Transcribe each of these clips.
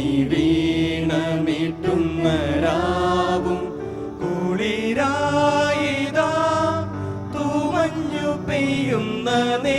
വിവീണമിട്ടുന്ന രാവും കുളിരായിതാ തൂമഞ്ഞു പെയ്യുന്ന നേ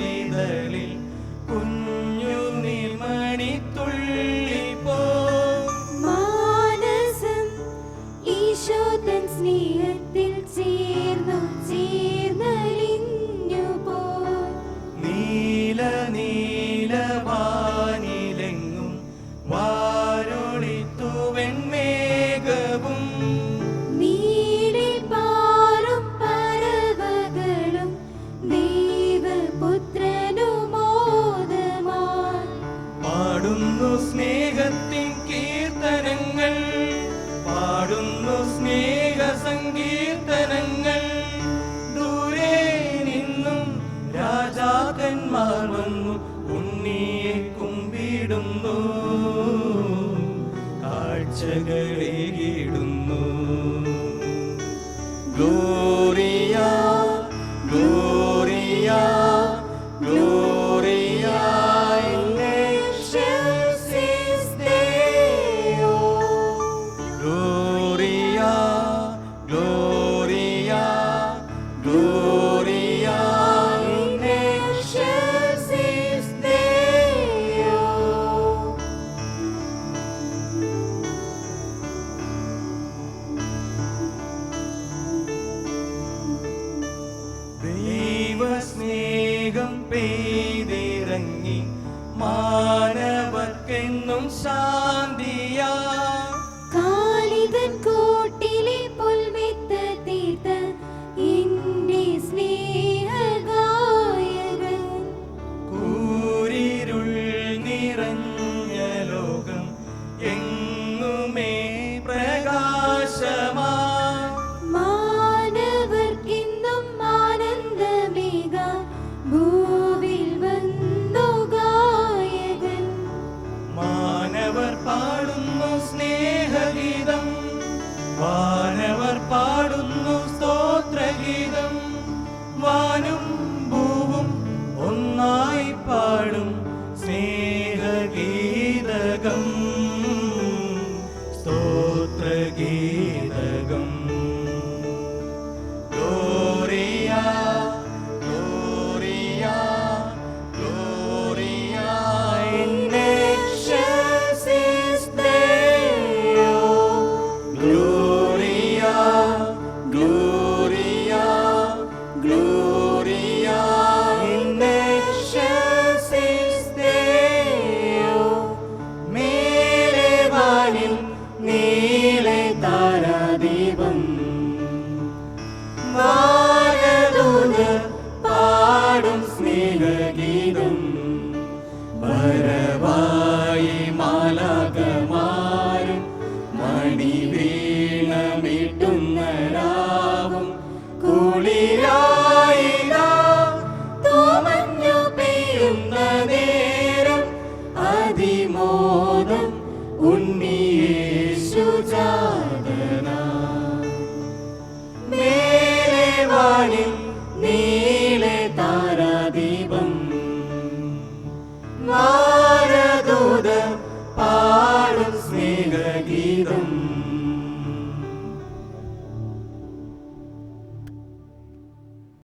மணித்து പാടുന്നു സ്നേഹത്തിൻ കീർത്തനങ്ങൾ പാടുന്നു സ്നേഹ സങ്കീർത്തനങ്ങൾ. ദൂരെ നിന്നും രാജാക്കന്മാർ വന്നു ഉണ്ണിയെ കുമ്പിടുന്നു. കാഴ്ചകളേകിടുന്നു ഗോ ചെയ്തിറങ്ങി മാനവർക്കെന്നും ശാന്തി again. വാനിൽ നീലെ താരാദീപം. മാരദൂത പാടും സ്നേഹഗീ